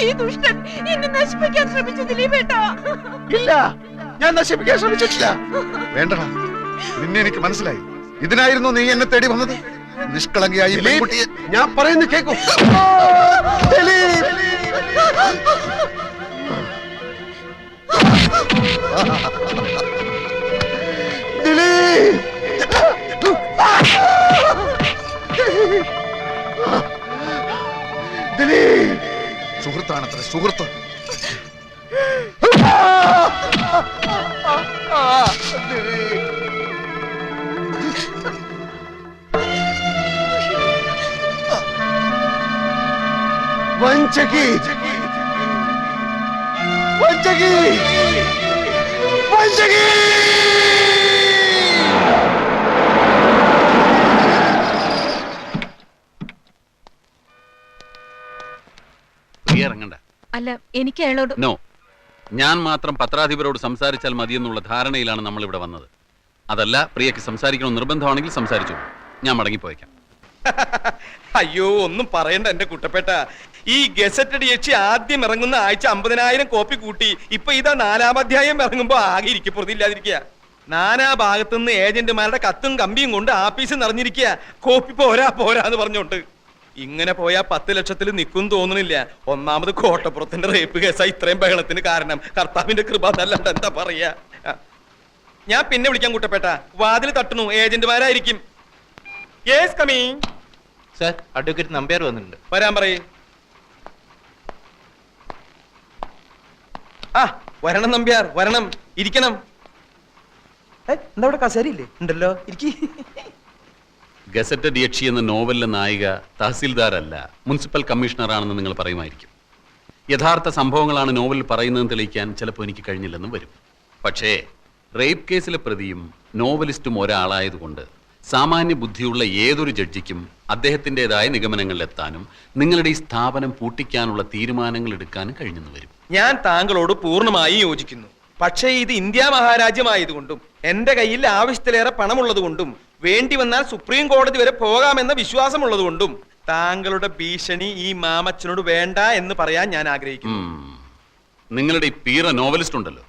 ഈ ദുഷ്ടൻ എന്നെ നശിപ്പിക്കാൻ ശ്രമിച്ചു ദിലീപേട്ടാ. ഇല്ല. ഞാൻ നശിപ്പിക്കാൻ ശ്രമിച്ചിട്ടില്ല. വേണ്ടടാ. നിന്നെ എനിക്ക് മനസ്സിലായി. ഇതിനായിരുന്നു നീ എന്നെ തേടി വന്നത്. നിഷ്കളങ്കയായി ഞാൻ പറയുന്നു കേൾക്കൂ സുഹൃത്താണത്ര സുഹൃത്ത് വഞ്ചകി വഞ്ചകി പ്രിയ ഇറങ്ങണ്ട. അല്ല എനിക്ക് അയാളോട് നോ. ഞാൻ മാത്രം പത്രാധിപരോട് സംസാരിച്ചാൽ മതിയെന്നുള്ള ധാരണയിലാണ് നമ്മൾ ഇവിടെ വന്നത്. അതല്ല പ്രിയക്ക് സംസാരിക്കണം നിർബന്ധമാണെങ്കിൽ സംസാരിച്ചു ഞാൻ മടങ്ങിപ്പോയേക്കാം. അയ്യോ ഒന്നും പറയണ്ട എന്റെ കുട്ടപ്പേട്ട. ഈ ഗസറ്റഡ് യക്ഷി ആദ്യം ഇറങ്ങുന്ന ആഴ്ച അമ്പതിനായിരം കോപ്പി കൂട്ടി ഇപ്പൊ ഇതാ നാലാം അധ്യായം ഇറങ്ങുമ്പോ ആകെ ഇരിക്കപ്പുറത്തില്ലാതിരിക്കുക നാനാ ഭാഗത്തു നിന്ന് ഏജന്റുമാരുടെ കത്തും കമ്പിയും കൊണ്ട് ആഫീസ് നിറഞ്ഞിരിക്കുക. കോപ്പി പോരാ പോരാ എന്ന് പറഞ്ഞോണ്ട് ഇങ്ങനെ പോയാ പത്ത് ലക്ഷത്തിൽ നിൽക്കും തോന്നുന്നില്ല. ഒന്നാമത് കോട്ടപ്പുറത്തിന്റെ റേപ്പ് കേസാ ഇത്രയും ബഹളത്തിന് കാരണം. കർത്താവിന്റെ കൃപ എന്നല്ലാണ്ട് എന്താ പറയാ? ഞാൻ പിന്നെ വിളിക്കാൻ കൂട്ടപ്പെട്ട. വാതിൽ തട്ടുന്നു. ഏജന്റുമാരായിരിക്കും. Yes coming sir advocate Nambiar വന്നിട്ടുണ്ട്. വരാൻ പറയേ. ആ വരണം നമ്പ്യാർ വരണം. ഇരിക്കണം. എന്താ അവിടെ കസേരയില്ലേ ഉണ്ടല്ലോ ഇരിക്കി. ഗസറ്റഡ് യക്ഷി എന്ന നോവലിലെ നായിക തഹസീൽദാരല്ല മുനിസിപ്പൽ കമ്മീഷണറാണെന്ന് നിങ്ങൾ പറയുമായിരിക്കും. യഥാർത്ഥ സംഭവങ്ങളാണ് നോവൽ പറയുന്നതെന്ന് തെളിയിക്കാൻ ചിലപ്പോൾ എനിക്ക് കഴിഞ്ഞില്ലെന്നും വരും. പക്ഷേ റേപ്പ് കേസിലെ പ്രതിയും നോവലിസ്റ്റും ഒരാളായതുകൊണ്ട് സാമാന്യ ബുദ്ധിയുള്ള ഏതൊരു ജഡ്ജിക്കും അദ്ദേഹത്തിന്റെതായ നിഗമനങ്ങളിലെത്താനും നിങ്ങളുടെ ഈ സ്ഥാപനം പൂട്ടിക്കാനുള്ള തീരുമാനങ്ങൾ എടുക്കാനും കഴിഞ്ഞെന്ന് വരും. ഞാൻ താങ്കളോട് പൂർണമായി യോജിക്കുന്നു. പക്ഷേ ഇത് ഇന്ത്യ മഹാരാജ്യമായതുകൊണ്ടും എന്റെ കയ്യിൽ ആവശ്യത്തിലേറെ പണമുള്ളതുകൊണ്ടും വേണ്ടി വന്നാൽ സുപ്രീം കോടതി വരെ പോകാമെന്ന വിശ്വാസമുള്ളതുകൊണ്ടും താങ്കളുടെ ഭീഷണി ഈ മാമച്ചനോട് വേണ്ട എന്ന് പറയാൻ ഞാൻ ആഗ്രഹിക്കുന്നു. നിങ്ങളുടെ ഈ പീറ നോവലിസ്റ്റ് ഉണ്ടല്ലോ.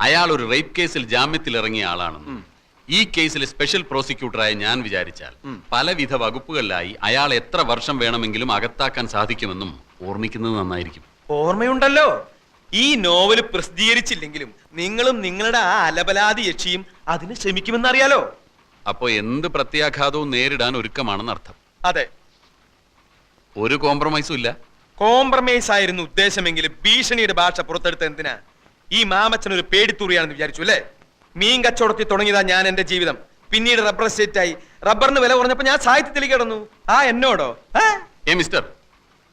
അയാൾ ഒരു റേപ്പ് കേസിൽ ജാമ്യത്തിൽ ഇറങ്ങിയ ആളാണെന്നും ഈ കേസിലെ സ്പെഷ്യൽ പ്രോസിക്യൂട്ടറായി ഞാൻ വിചാരിച്ചാൽ പലവിധ വകുപ്പുകളിലായി അയാൾ എത്ര വർഷം വേണമെങ്കിലും അകത്താക്കാൻ സാധിക്കുമെന്നും ഓർമ്മിക്കുന്നത് നന്നായിരിക്കും. ഓർമ്മയുണ്ടല്ലോ. ഈ നോവൽ പ്രസിദ്ധീകരിച്ചില്ലെങ്കിലും നിങ്ങളും നിങ്ങളുടെ ആ അലബലാതി യക്ഷിയും അതിന് ശ്രമിക്കുമെന്നറിയാലോ? അപ്പോ എന്ത് പ്രത്യാഘാതവും നേരിടാൻ ഒരുക്കമാണെന്ന് അർത്ഥം. അതെ. ഒരു കോംപ്രമൈസും ഇല്ല. കോംപ്രമൈസ് ആയിരുന്നു ഉദ്ദേശമെങ്കിലും ഭീഷണിയുടെ ഭാഷ പുറത്തെടുത്ത എന്തിനാ? ഈ മാമച്ചൻ ഒരു പേടിത്തൂറിയാണെന്ന് വിചാരിച്ചു അല്ലേ? മീൻ കച്ചവടത്തിൽ തുടങ്ങിയതാ ഞാൻ എന്റെ ജീവിതം. പിന്നീട് റബ്ബർ എസ്റ്റേറ്റ് ആയി. റബ്ബറിന് വില കുറഞ്ഞപ്പോ ഞാൻ സാഹിത്യത്തിലേക്ക് കിടന്നു. ആ എന്നോടോ? ഏ? മിസ്റ്റർ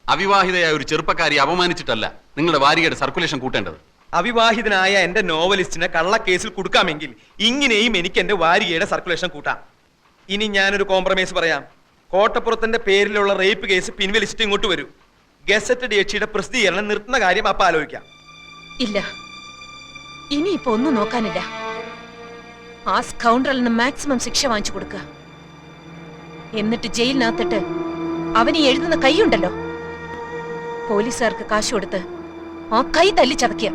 അവിവാഹിതയായ ഒരു ചെറുപ്പക്കാരി അപമാനിച്ചിട്ടല്ല നിങ്ങളുടെ വാരികയുടെ സർക്കുലേഷൻ കൂട്ടേണ്ടത്. അവിവാഹിതനായ എന്റെ നോവലിസ്റ്റിനെ കള്ളക്കേസിൽ കൊടുക്കാമെങ്കിൽ ഇങ്ങനെയും എനിക്ക് എന്റെ വാരികയുടെ സർക്കുലേഷൻ കൂട്ടാം. ഇനി ഞാനൊരു കോംപ്രമൈസ് പറയാം. കോട്ടപ്പുറത്തിന്റെ പേരിലുള്ള റേപ്പ് കേസ് പിൻവലിച്ചിട്ട് ഇങ്ങോട്ട് വരൂ. ഗസറ്റഡ് യക്ഷിയുടെ പ്രസിദ്ധീകരണം നിർത്തുന്ന കാര്യം അപ്പൊ ആലോചിക്കാം. ഇല്ല. ഇനിയിപ്പോ ഒന്നും നോക്കാനില്ല. ആ സ്കൗണ്ടറിന് മാക്സിമം ശിക്ഷ വാങ്ങിച്ചു കൊടുക്കുക. എന്നിട്ട് ജയിലിനകത്തിട്ട് അവന് എഴുതുന്ന കൈയുണ്ടല്ലോ? പോലീസുകാർക്ക് കാശ് കൊടുത്ത് ആ കൈ തല്ലി ചതക്കിയ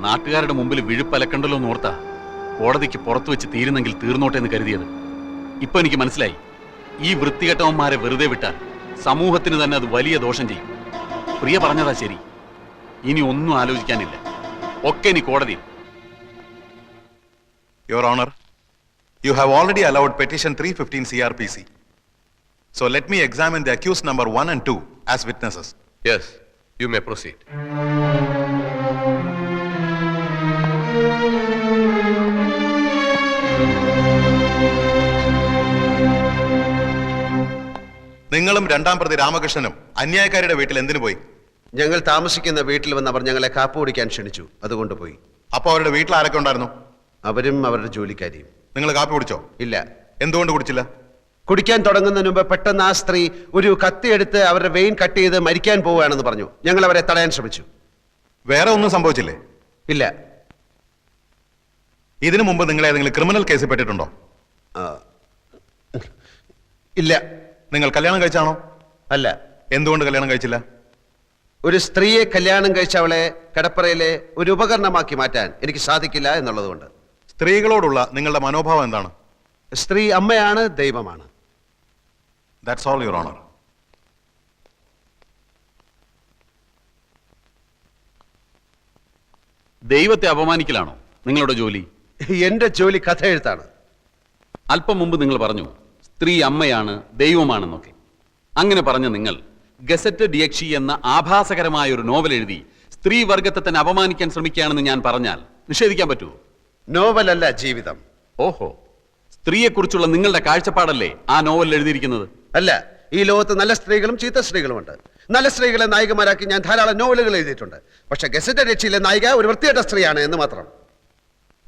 നാട്ടുകാരുടെ മുമ്പിൽ വിഴുപ്പലക്കണ്ടല്ലോ ഓർത്താ കോടതിക്ക് പുറത്തു വെച്ച് തീരുന്നെങ്കിൽ തീർന്നോട്ടെ എന്ന് കരുതിയത്. ഇപ്പൊ എനിക്ക് മനസ്സിലായി. ഈ വൃത്തികെട്ടവന്മാരെ വെറുതെ വിട്ടാൽ സമൂഹത്തിന് തന്നെ അത് വലിയ ദോഷം ചെയ്യും. പ്രിയ പറഞ്ഞതാ ശരി. ഇനി ഒന്നും ആലോചിക്കാനില്ല. ഒക്കെ ഇനി കോടതിയിൽ. Your Honor, you have already allowed petition 315 CRPC. So let me examine the accused number 1 and 2 as witnesses. Yes, you may proceed. നിങ്ങളും രണ്ടാം പ്രതി രാമകൃഷ്ണനും അന്യായക്കാരുടെ വീട്ടിൽ എന്തിനു പോയി ഞങ്ങൾ താമസിക്കുന്ന വീട്ടിൽ വന്ന് അവർ ഞങ്ങളെ കാപ്പ് കുടിക്കാൻ ക്ഷണിച്ചു അതുകൊണ്ട് പോയി അപ്പോൾ അവരുടെ വീട്ടിൽ ആരൊക്കെ ഉണ്ടായിരുന്നു അവരും അവരുടെ ജോലിക്കാരിയും. നിങ്ങൾ കാപ്പി കുടിച്ചോ? ഇല്ല. എന്തുകൊണ്ട് കുടിച്ചില്ല? കുടിക്കാൻ തുടങ്ങുന്നതിന് മുമ്പ് പെട്ടെന്ന് ആ സ്ത്രീ ഒരു കത്തിയെടുത്ത് അവരുടെ വെയിൻ കട്ട് ചെയ്ത് മരിക്കാൻ പോവുകയാണെന്ന് പറഞ്ഞു. ഞങ്ങൾ അവരെ തടയാൻ ശ്രമിച്ചു. വേറെ ഒന്നും സംഭവിച്ചില്ലേ? ഇല്ല. ഇതിനു മുമ്പ് നിങ്ങൾ ഏതെങ്കിലും ക്രിമിനൽ കേസിൽ പെട്ടിട്ടുണ്ടോ? ഇല്ല. നിങ്ങൾ കല്യാണം കഴിച്ചാണോ? അല്ല. എന്തുകൊണ്ട് കല്യാണം കഴിച്ചില്ല? ഒരു സ്ത്രീയെ കല്യാണം കഴിച്ച അവളെ കടപ്പറയിലെ ഒരു ഉപകരണമാക്കി മാറ്റാൻ എനിക്ക് സാധിക്കില്ല എന്നുള്ളതുകൊണ്ട്. സ്ത്രീകളോടുള്ള നിങ്ങളുടെ മനോഭാവം എന്താണ്? സ്ത്രീ അമ്മയാണ് ദൈവമാണ്. ദാറ്റ്സ് ഓൾ യുവർ ഓണർ ദൈവത്തെ അപമാനിക്കലാണോ നിങ്ങളുടെ ജോലി? എന്റെ ജോലി കഥ എഴുത്താണ്. അല്പം മുമ്പ് നിങ്ങൾ പറഞ്ഞു സ്ത്രീ അമ്മയാണ് ദൈവമാണെന്നൊക്കെ. അങ്ങനെ പറഞ്ഞ നിങ്ങൾ ഗസറ്റ് ഡിയക്ഷി എന്ന ആഭാസകരമായ ഒരു നോവൽ എഴുതി സ്ത്രീ വർഗത്തെ തന്നെ അപമാനിക്കാൻ ശ്രമിക്കുകയാണെന്ന് ഞാൻ പറഞ്ഞാൽ നിഷേധിക്കാൻ പറ്റുമോ? നോവലല്ല ജീവിതം. ഓഹോ. സ്ത്രീയെക്കുറിച്ചുള്ള നിങ്ങളുടെ കാഴ്ചപ്പാടല്ലേ ആ നോവലിൽ എഴുതിയിരിക്കുന്നത്? അല്ല ഈ ലോകത്ത് നല്ല സ്ത്രീകളും ചീത്ത സ്ത്രീകളുമുണ്ട്. നല്ല സ്ത്രീകളെ നായികമാരാക്കി ഞാൻ ധാരാളം നോവലുകൾ എഴുതിയിട്ടുണ്ട്. പക്ഷെ ഗസറ്റ് രക്ഷയിലെ നായിക ഒരു വൃത്തികെട്ട സ്ത്രീയാണ് എന്ന് മാത്രം.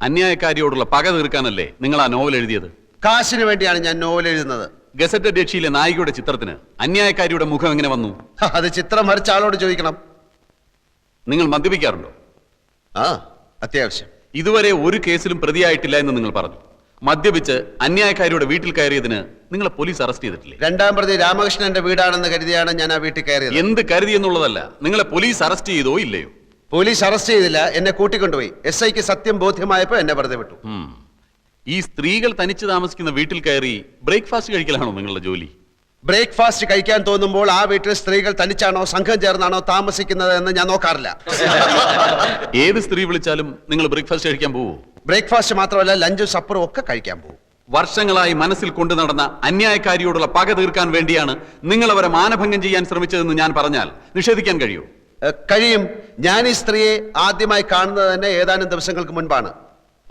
അന്യായക്കാരിയോടുള്ള പക തീർക്കാനല്ലേ നിങ്ങൾ ആ നോവൽ എഴുതിയത്? കാശിന് വേണ്ടിയാണ് ഞാൻ നോവൽ എഴുതുന്നത്. ഗസറ്റ് രക്ഷയിലെ നായികയുടെ ചിത്രത്തിന് അന്യായക്കാരിയുടെ മുഖം എങ്ങനെ വന്നു? ഹ, അത് ചിത്രം വരച്ച ആളോട് ചോദിക്കണം. നിങ്ങൾ മദ്യപിക്കാറുണ്ടോ? ആ അത്യാവശ്യം. ഇതുവരെ ഒരു കേസിലും പ്രതിയായിട്ടില്ല എന്ന് നിങ്ങൾ പറഞ്ഞു. മദ്യപിച്ച് അന്യായക്കാരിയുടെ വീട്ടിൽ കയറിയതിന് നിങ്ങളെ പോലീസ് അറസ്റ്റ് ചെയ്തിട്ടില്ല? രണ്ടാം പ്രതി രാമകൃഷ്ണന്റെ വീടാണെന്ന് കരുതിയാണ് ഞാൻ ആ വീട്ടിൽ കയറിയത്. എന്ത് കരുതി എന്നുള്ളതല്ല നിങ്ങളെ പോലീസ് അറസ്റ്റ് ചെയ്തോ ഇല്ലയോ? പോലീസ് അറസ്റ്റ് ചെയ്തില്ല എന്നെ കൂട്ടിക്കൊണ്ടുപോയി. എസ് ഐക്ക് സത്യം ബോധ്യമായപ്പോ എന്നെ വെറുതെ വിട്ടു. ഈ സ്ത്രീകൾ തനിച്ച് താമസിക്കുന്ന വീട്ടിൽ കയറി ബ്രേക്ക്ഫാസ്റ്റ് കഴിക്കലാണോ നിങ്ങളുടെ ജോലി? ബ്രേക്ക്ഫാസ്റ്റ് കഴിക്കാൻ തോന്നുമ്പോൾ ആ വീട്ടിൽ സ്ത്രീകൾ തനിച്ചാണോ സംഘം ചേർന്നാണോ താമസിക്കുന്നത് എന്ന് ഞാൻ നോക്കാറില്ല. ഏത് സ്ത്രീ വിളിച്ചാലും നിങ്ങൾ ബ്രേക്ക്ഫാസ്റ്റ് കഴിക്കാൻ പോവോ? ബ്രേക്ക്ഫാസ്റ്റ് മാത്രമല്ല ലഞ്ചും സപ്പറും ഒക്കെ കഴിക്കാൻ പോകും വർഷങ്ങളായി മനസ്സിൽ കൊണ്ടു നടന്ന അന്യായക്കാരിയോടുള്ള പക തീർക്കാൻ വേണ്ടിയാണ് നിങ്ങൾ അവരെ മാനഭംഗം ചെയ്യാൻ ശ്രമിച്ചതെന്ന് ഞാൻ പറഞ്ഞാൽ നിഷേധിക്കാൻ കഴിയൂ? കഴിയും. ഞാൻ ഈ സ്ത്രീയെ ആദ്യമായി കാണുന്നത് തന്നെ ഏതാനും ദിവസങ്ങൾക്ക് മുൻപാണ്.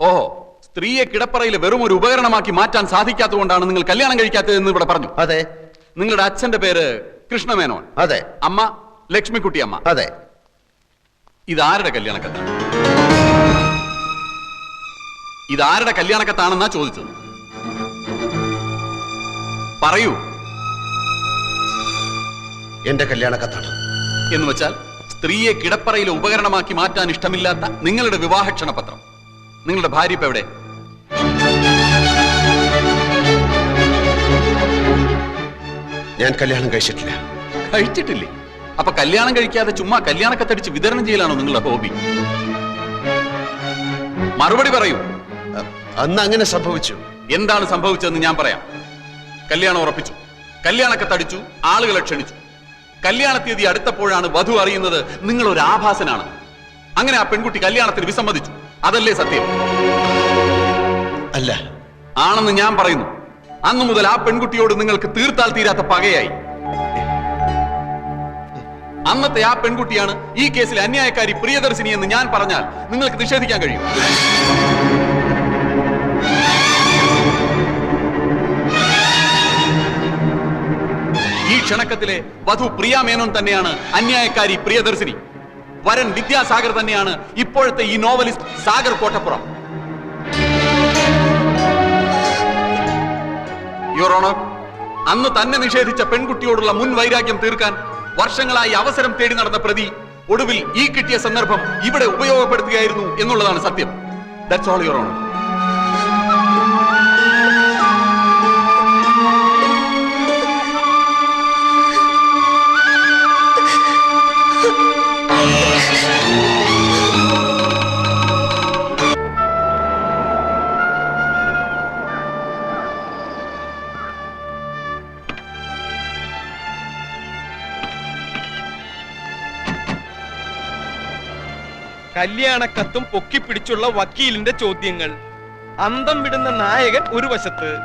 ഓഹോ സ്ത്രീയെ കിടപ്പറയിൽ വെറും ഒരു ഉപകരണമാക്കി മാറ്റാൻ സാധിക്കാത്തതുകൊണ്ടാണ് നിങ്ങൾ കല്യാണം കഴിക്കാത്തതെന്ന് ഇവിടെ പറഞ്ഞു. അതെ. നിങ്ങളുടെ അച്ഛന്റെ പേര് കൃഷ്ണമേനോൻ. അതെ. അമ്മ ലക്ഷ്മിക്കുട്ടി അമ്മ. അതെ. ഇതാരുടെ കല്യാണക്കത്താണ്? ഇതാരുടെ കല്യാണക്കത്താണെന്നാ ചോദിച്ചത്. പറയൂ. എന്റെ കല്യാണ കത്താണ് എന്ന് വെച്ചാൽ സ്ത്രീയെ കിടപ്പറയിലെ ഉപകരണമാക്കി മാറ്റാൻ ഇഷ്ടമില്ലാത്ത നിങ്ങളുടെ വിവാഹ ക്ഷണപത്രം നിങ്ങളുടെ ഭാര്യ ഇപ്പൊ എവിടെ? ഞാൻ കല്യാണം കഴിച്ചിട്ടില്ല. കഴിച്ചിട്ടില്ലേ? അപ്പൊ കല്യാണം കഴിക്കാതെ ചുമ്മാ കല്യാണക്കത്തടിച്ച് വിതരണം ചെയ്യലാണോ നിങ്ങളുടെ ഹോബി? മറുപടി പറയൂ. അന്ന് അങ്ങനെ സംഭവിച്ചു. എന്താണ് സംഭവിച്ചതെന്ന് ഞാൻ പറയാം. കല്യാണം ഉറപ്പിച്ചു. കല്യാണക്കത്തടിച്ചു ആളുകളെ ക്ഷണിച്ചു. കല്യാണ തീയതി അടുത്തപ്പോഴാണ് വധു അറിയുന്നത് നിങ്ങൾ ഒരു ആഭാസനാണ്. അങ്ങനെ ആ പെൺകുട്ടി കല്യാണത്തിന് വിസമ്മതിച്ചു. അതല്ലേ സത്യം? അല്ല. ആണെന്ന് ഞാൻ പറയുന്നു. അന്നു മുതൽ ആ പെൺകുട്ടിയോട് നിങ്ങൾക്ക് തീർത്താൽ തീരാത്ത പകയായി. അന്നത്തെ ആ പെൺകുട്ടിയാണ് ഈ കേസിലെ അന്യായക്കാരി പ്രിയദർശിനി എന്ന് ഞാൻ പറഞ്ഞാൽ നിങ്ങൾക്ക് നിഷേധിക്കാൻ കഴിയും. ഈ ക്ഷണക്കത്തിലെ വധു പ്രിയ മേനോൻ തന്നെയാണ് അന്യായക്കാരി പ്രിയദർശിനി. വരൻ വിദ്യാസാഗർ തന്നെയാണ് ഇപ്പോഴത്തെ ഈ novelist Sagar Kottappuram. Your honour. അന്ന് തന്നെ നിഷേധിച്ച പെൺകുട്ടിയോടുള്ള മുൻ വൈരാഗ്യം തീർക്കാൻ വർഷങ്ങളായി അവസരം തേടി നടന്ന പ്രതി ഒടുവിൽ ഈ കിട്ടിയ സന്ദർഭം ഇവിടെ ഉപയോഗപ്പെടുത്തുകയായിരുന്നു എന്നുള്ളതാണ് സത്യം. That's all your honour. കല്യാണക്കത്തും പൊക്കിപ്പിടിച്ചുള്ള വക്കീലിന്റെ ചോദ്യങ്ങൾ. അന്തം വിടുന്ന നായകൻ ഒരു വശത്ത്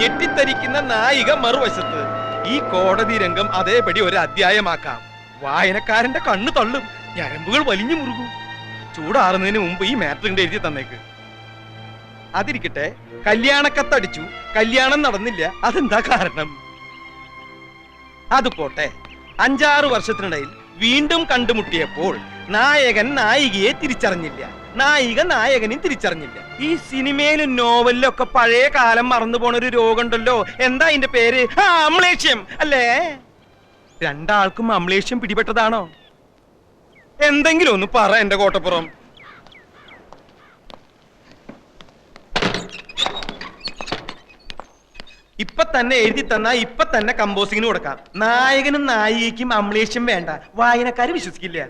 ഞെട്ടിത്തരിക്കുന്ന നായിക മറുവശത്ത്. ഈ കോടതി രംഗം അതേപടി ഒരു അധ്യായമാക്കാം. വായനക്കാരന്റെ കണ്ണു തള്ളും ഞരമ്പുകൾ വലിഞ്ഞു മുറുകും. ചൂടാറുന്നതിന് മുമ്പ് ഈ മാറ്ററിന്റെ എഴുതി തന്നേക്ക്. അതിരിക്കട്ടെ കല്യാണക്കത്തടിച്ചു കല്യാണം നടന്നില്ല അതെന്താ കാരണം? അത് പോട്ടെ. അഞ്ചാറ് വർഷത്തിനിടയിൽ വീണ്ടും കണ്ടുമുട്ടിയപ്പോൾ നായകൻ നായികയെ തിരിച്ചറിഞ്ഞില്ല. നായിക നായകനെയും തിരിച്ചറിഞ്ഞില്ല. ഈ സിനിമയിലും നോവലിലും ഒക്കെ പഴയ കാലം മറന്നു പോണ ഒരു രോഗമുണ്ടല്ലോ. എന്താ അതിന്റെ പേര്? അമ്ലേഷ്യം. അല്ലേ? രണ്ടാൾക്കും അമ്ലേഷ്യം പിടിപെട്ടതാണോ? എന്തെങ്കിലും ഒന്ന് പറ എന്റെ കോട്ടപ്പുറം. ഇപ്പൊ തന്നെ എഴുതി തന്നാ ഇപ്പൊ തന്നെ കമ്പോസിങ്ങിന് കൊടുക്കാം. നായകനും നായികയ്ക്കും അമ്ലേഷ്യം വേണ്ട. വായനക്കാര് വിശ്വസിക്കില്ല.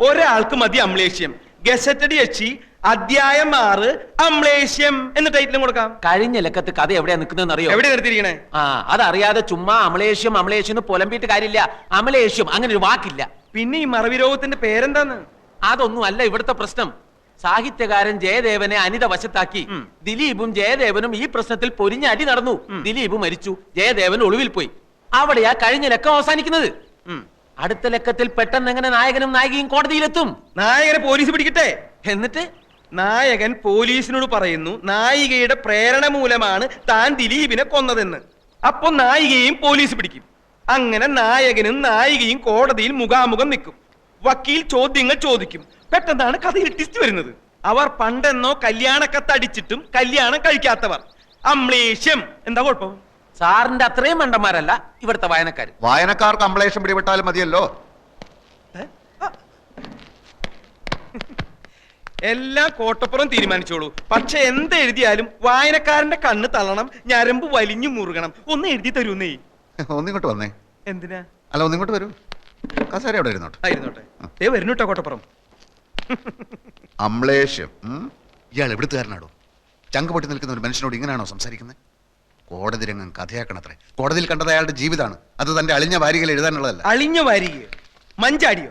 ഒരാൾക്ക് മതി അമ്ലേഷ്യം. ഗസറ്റഡ് യക്ഷി അധ്യായം ആറ് അമ്ലേഷ്യം എന്ന ടൈറ്റിലും കൊടുക്കാം. കഴിഞ്ഞ ലക്കത്ത് കഥ എവിടെയാ നിൽക്കുന്നതെന്ന് അറിയോ എവിടെ നിർത്തിയിരിക്കണേ? ആ അതറിയാതെ ചുമ്മാ അമലേഷ്യം അമലേഷ്യം എന്ന് പുലമ്പിയിട്ട് കാര്യമില്ല. അമലേഷ്യം അങ്ങനെ ഒരു വാക്കില്ല. പിന്നെ ഈ മറവി രോഗത്തിന്റെ പേരെന്താന്ന് അതൊന്നും അല്ല ഇവിടുത്തെ പ്രശ്നം. സാഹിത്യകാരൻ ജയദേവനെ അനിത വശത്താക്കി. ദിലീപും ജയദേവനും ഈ പ്രശ്നത്തിൽ പൊരിഞ്ഞ അടി നടന്നു. ദിലീപ് മരിച്ചു. ജയദേവൻ ഒളിവിൽ പോയി. അവിടെയാ കഴിഞ്ഞ ലക്കം അവസാനിക്കുന്നത്. അടുത്ത ലക്കത്തിൽ പെട്ടെന്ന് എങ്ങനെ നായകനും നായികയും കോടതിയിലെത്തും? നായകനെ പോലീസ് പിടിക്കട്ടെ. എന്നിട്ട്? നായകൻ പോലീസിനോട് പറയുന്നു നായികയുടെ പ്രേരണ മൂലമാണ് താൻ ദിലീപിനെ കൊന്നതെന്ന്. അപ്പൊ നായികയും പോലീസ് പിടിക്കും. അങ്ങനെ നായകനും നായികയും കോടതിയിൽ മുഖാമുഖം നിൽക്കും. വക്കീൽ ചോദ്യങ്ങൾ ചോദിക്കും. പെട്ടെന്നാണ് കഥയിൽ ടിസ്റ്റ് വരുന്നത്. അവർ പണ്ടെന്നോ കല്യാണക്കത്തടിച്ചിട്ടും കല്യാണം കഴിക്കാത്തവർ. അമ്ലേഷ്യം. എന്താ കുഴപ്പം? സാറിന്റെ അത്രയും മണ്ടന്മാരല്ല ഇവിടുത്തെ വായനക്കാർ വായനക്കാർക്ക് കംപ്ലേഷൻ പിടിപെട്ടാലും മതിയല്ലോ. എല്ലാം കോട്ടപ്പുറം തീരുമാനിച്ചോളൂ. പക്ഷെ എന്ത് എഴുതിയാലും വായനക്കാരന്റെ കണ്ണ് തള്ളണം ഞരമ്പ് വലിഞ്ഞു മുറുകണം. ഒന്ന് എഴുതി തരൂന്നേ. ഒന്നിങ്ങോട്ട് വന്നേ. എന്തിനാ? അല്ല ഒന്നിങ്ങോട്ട് വരൂ. കസേര അവിടെ ഇരുന്നോട്ടെ. ഇരുന്നോട്ടെ. ദേ വരുന്നുട്ടോ കോട്ടപ്പുറം. അമ്ലേഷ്യം ഇയാൾ എവിടുത്തുകാരനാടോ ചങ്ക് പൊട്ടി നിൽക്കുന്ന ഒരു മനുഷ്യനോട് ഇങ്ങനെയാണോ സംസാരിക്കുന്നത്? കോടതി രംഗം കഥയാക്കണത്രേ. കോടതിയിൽ കണ്ടത് അയാളുടെ ജീവിതമാണ് അത് തന്റെ അളിഞ്ഞ വാരികൾ എഴുതാനുള്ളതല്ല. അളിഞ്ഞ വാരികയോ മഞ്ചാടിയോ?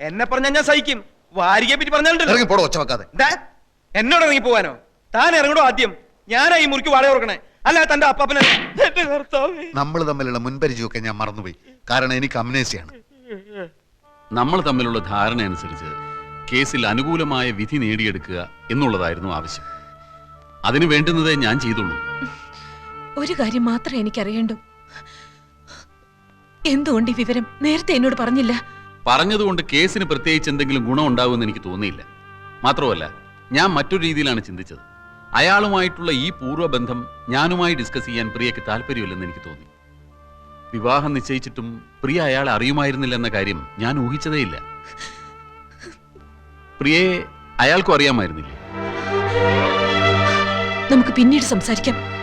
എന്നെ പറഞ്ഞാൽ ഞാൻ സഹിക്കും. വാരികയെ പറ്റി പറഞ്ഞാലുണ്ടല്ലോ. ഇറങ്ങി പോടോ ഒച്ച വെക്കാതെ. ദാ, എന്നോട് ഇറങ്ങി പോവാനോ താൻ ഇറങ്ങടോ ആദ്യം? ഞാനായി മുറിക്ക് വാടക കൊടുക്കണേ. അല്ല തന്റെ അപ്പാപ്പനല്ല എന്റെ കർത്താവേ. നമ്മൾ തമ്മിലുള്ള മുൻപരിചയമൊക്കെ ഞാൻ മറന്നുപോയി. കാരണം എനിക്ക് അമ്നേസിയാണ്. നമ്മൾ തമ്മിലുള്ള ധാരണ അനുസരിച്ച് കേസിൽ അനുകൂലമായ വിധി നേടിയെടുക്കുക എന്നുള്ളതായിരുന്നു ആവശ്യം. അതിനു വേണ്ടുന്നതേ ഞാൻ ചെയ്തുള്ളൂ. ഒരു കാര്യം മാത്രമേ എനിക്കറിയണ്ടു. എന്തുകൊണ്ട് ഈ വിവരം നേരത്തെ എന്നോട് പറഞ്ഞില്ല? പറഞ്ഞതുകൊണ്ട് കേസിന് പ്രത്യേകിച്ച് എന്തെങ്കിലും ഗുണം ഉണ്ടാവുമെന്ന് എനിക്ക് തോന്നിയില്ല. മാത്രമല്ല ഞാൻ മറ്റൊരു രീതിയിലാണ് ചിന്തിച്ചത്. അയാളുമായിട്ടുള്ള ഈ പൂർവബന്ധം ഞാനുമായി ഡിസ്കസ് ചെയ്യാൻ പ്രിയയ്ക്ക് താല്പര്യമില്ലെന്ന് എനിക്ക് തോന്നി. വിവാഹം നിശ്ചയിച്ചിട്ടും പ്രിയ അയാളെ അറിയുമായിരുന്നില്ലെന്ന കാര്യം ഞാൻ ഊഹിച്ചതേയില്ല. പ്രിയയെ അയാൾക്കും അറിയാമായിരുന്നില്ലേ? നമുക്ക് പിന്നീട് സംസാരിക്കാം.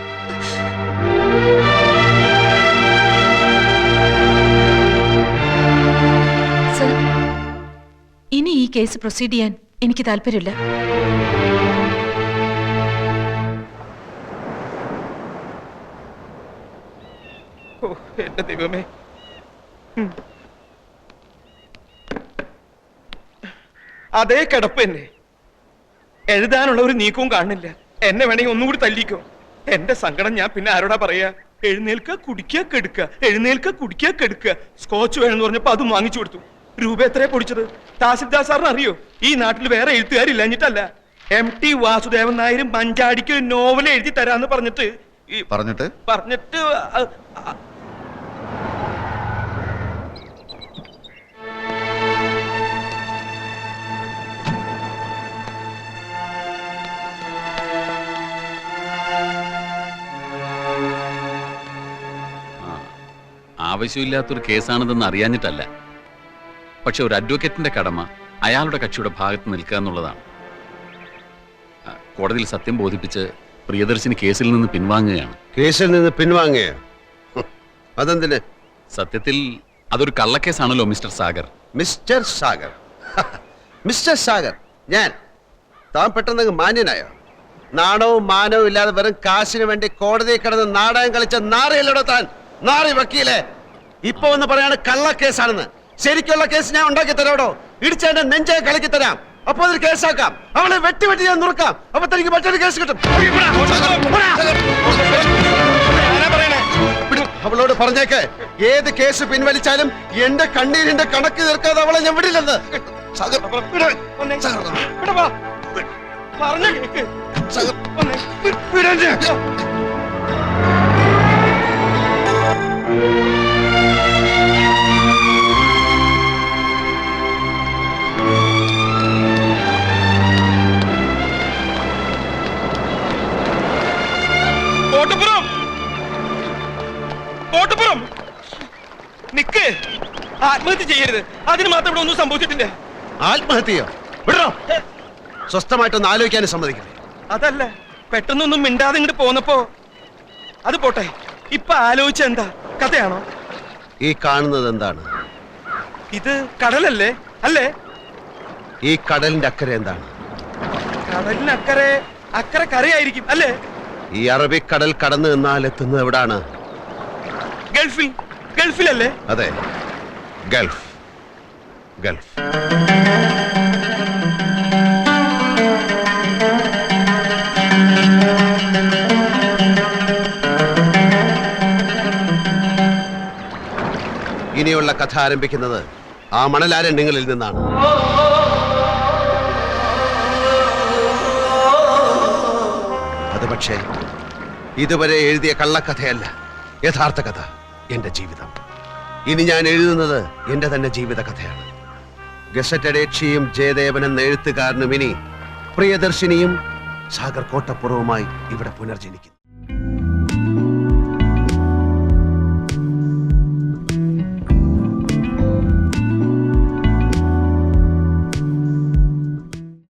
ഇനി ഈ കേസ് പ്രൊസീഡ് ചെയ്യാൻ എനിക്ക് താല്പര്യമില്ല. ദൈവമേ. അതേ കിടപ്പ് തന്നെ. എഴുതാനുള്ള ഒരു നീക്കവും കാണുന്നില്ല എന്നെ വേണമെങ്കിൽ ഒന്നും കൂടി തല്ലിക്കോ. എന്റെ സങ്കടം ഞാൻ പിന്നെ ആരോടാ പറയാ? എഴുന്നേൽക്ക കുടിക്കുക കെടുക്കുക. എഴുന്നേൽക്ക കുടിക്കുക കെടുക്കുക. സ്കോച്ച് വേണമെന്ന് പറഞ്ഞപ്പോ അതും വാങ്ങിച്ചു കൊടുത്തു. രൂപ എത്രയാ പൊടിച്ചത്? താസിദ്ദാ സാറിന് അറിയോ? ഈ നാട്ടിൽ വേറെ എഴുത്തുകാരില്ലഞ്ഞിട്ടല്ല എം ടി വാസുദേവൻ നായരും മഞ്ചാടിക്ക് ഒരു നോവൽ എഴുതി തരാന്ന് പറഞ്ഞിട്ട് പറഞ്ഞിട്ട്? പറഞ്ഞിട്ട് ആവശ്യമില്ലാത്തൊരു കേസാണിതെന്ന് അറിയാഞ്ഞിട്ടല്ല. പക്ഷെ ഒരു അഡ്വക്കേറ്റിന്റെ കടമ അയാളുടെ കക്ഷിയുടെ ഭാഗത്ത് നിൽക്കുക എന്നുള്ളതാണ്. കോടതിയിൽ സത്യം ബോധിപ്പിച്ച് പ്രിയദർശിനി കേസിൽ നിന്ന് പിൻവാങ്ങുകയാണ്. കേസിൽ നിന്ന് പിൻവാങ്ങുക അതെന്തിന്? സത്യത്തിൽ അതൊരു കള്ളക്കേസാണല്ലോ mister Sagar. Mister Sagar. Mister Sagar ഞാൻ. താൻ പെട്ടെന്ന് മാന്യനായോ? നാണവും മാനവും ഇല്ലാതെ വെറും കാശിനു വേണ്ടി കോടതിയിൽ കിടന്ന് നാടകം കളിച്ച നാറിയല്ലോ താൻ? നാറി വക്കീലെ? ഇപ്പൊ ഒന്ന് പറയാണ് കള്ള കേസാണെന്ന്. ശരിക്കുള്ള കേസ് ഞാൻ ഉണ്ടാക്കി തരാടോ? ഇടിച്ചതിന്റെ നെഞ്ചെ കളിക്കി തരാം. അപ്പൊ അതിൽ കേസാക്കാം. അവളെ വെട്ടി വെട്ടി ഞാൻ നുറുക്കാം. അപ്പൊ തനിക്ക് മറ്റൊരു കേസ് കിട്ടും. അവളോട് പറഞ്ഞേക്ക്. ഏത് കേസ് പിൻവലിച്ചാലും എന്റെ കണ്ണീരിന്റെ കണക്ക് തീർക്കാതെ അവളെ ഞാൻ വിടില്ലെന്ന്. പറഞ്ഞ. ആത്മഹത്യ ചെയ്യരുത്. അതിന് മാത്രം ഇവിടെ ഒന്നും സംഭവിച്ചിട്ടില്ല. ആത്മഹത്യയോ? വിടണോ സ്വസ്ഥമായിട്ടൊന്ന് ആലോചിക്കാനും സമ്മതിക്കില്ലേ? അതല്ല. പെട്ടെന്നൊന്നും മിണ്ടാതെ ഇങ്ങോട്ട് പോന്നപ്പോ അത് പോട്ടെ. ഇപ്പൊ ആലോചിച്ച എന്താ? കഥയാണോ? ഈ കാണുന്നത് എന്താണ്? ഇത് കടലല്ലേ? അല്ലേ? ഈ കടലിന്റെ അക്കരെ എന്താണ്? കടലിനക്കരെ അക്കരെ കരയായിരിക്കും. അല്ലേ? ഈ അറബിക്കടൽ കടന്നു നിന്നാൽ എത്തുന്നത് എവിടാണ്? ഗൾഫിൽ. ഗൾഫിലല്ലേ? അതെ. ഗൾഫ്. ഗൾഫ്. ഇനിയുള്ള കഥ ആരംഭിക്കുന്നത് ആ മണലാരണ്യങ്ങളിൽ നിന്നാണ്. അത് പക്ഷേ ഇതുവരെ എഴുതിയ കള്ളക്കഥയല്ല യഥാർത്ഥ കഥ എന്റെ ജീവിതം. ഇനി ഞാൻ എഴുതുന്നത് എന്റെ തന്നെ ജീവിത കഥയാണ്. ഗസറ്റഡേക്ഷിയും ജയദേവൻ എന്ന എഴുത്തുകാരനും ഇനി പ്രിയദർശിനിയും സാഗർ കോട്ടപ്പുറവുമായി ഇവിടെ പുനർജനിക്കുന്നു.